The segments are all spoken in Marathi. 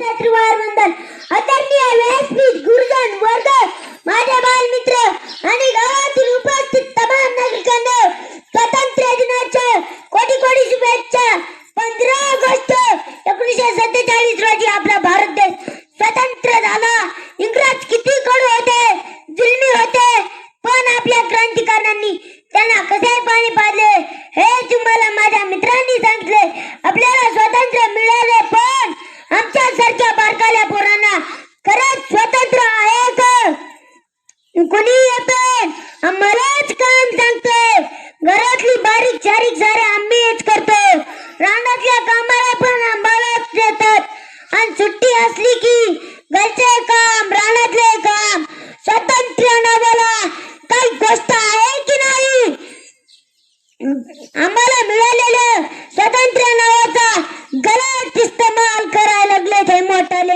वंदन आदरणीय व्यासपीठ गुरुजन वर्ग माझे बालमित्र आणि गावातील उपस्थित तमाम नागरिकांना स्वातंत्र्य दिनाच्या कोटी कोटी शुभेच्छा. पंधरा ऑगस्ट एकोणीसशे सत्तेचाळीस रोजी आपला भारत देश स्वतंत्र झाला. इंग्रज किती कडू होते जुलमी होते पण आपल्या क्रांतिकारकांनी त्यांना कसे पाणी पाजले हे तुम्हाला माझ्या मित्रांनी सांगितले. आपल्याला स्वातंत्र्य मिळाले पण आमच्या सारख्या बारकाल्या पोरांना खरंच स्वतंत्र आहे का? कुणी येते आम्हालाच काम सांगते घरातली बारीक चारीक सारे आम्हीच करतो. रानातल्या कामाला पण आम्हालाच देतात. आणि सुट्टी असली की घरचे काम रानातले काम स्वातंत्र्य नावाला काही गोष्ट आहे की नाही आम्हाला मिळालेलं स्वातंत्र्य नावाचा गलत इस्तेमाल करायला लागले ते मोठाले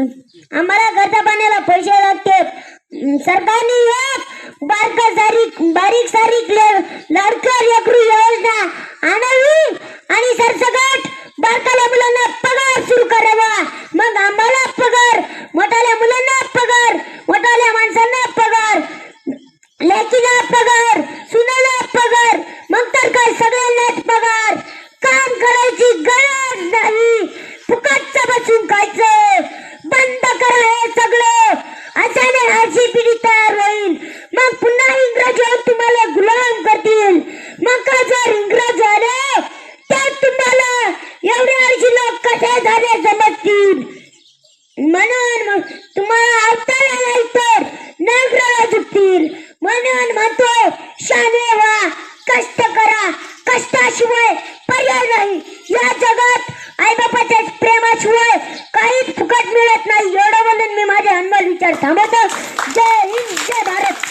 आम्हाला खर्चा पाण्याला पैसे लागते. सरकारने एक बारका सारीक बारीक सारीक लाडकर एकरू योजना आणावी आणि सरसकट बारकाल्या मुलांना पगार सुरू करावा. मग आम्हाला पगार मोठाल्या मुलांना पगार मोठाल्या माणसांना पगार लेकीला पगार अशाने तयार होईल मग पुन्हा इंग्रज येऊन तुम्हाला गुलाम करतील. मग का जर इंग्रज आले तर तुम्हाला एवढे ऐंशी लोक कसे झाले समजतील म्हणून तुम्हाला अवतारा नाही तर नागराला झुकतील. म्हणून म्हणतो शाने वा कष्ट करा. कष्टाशिवाय एवढं बोलून मी माझे अनमोल विचार थांबवतो. जय हिंद जय भारत.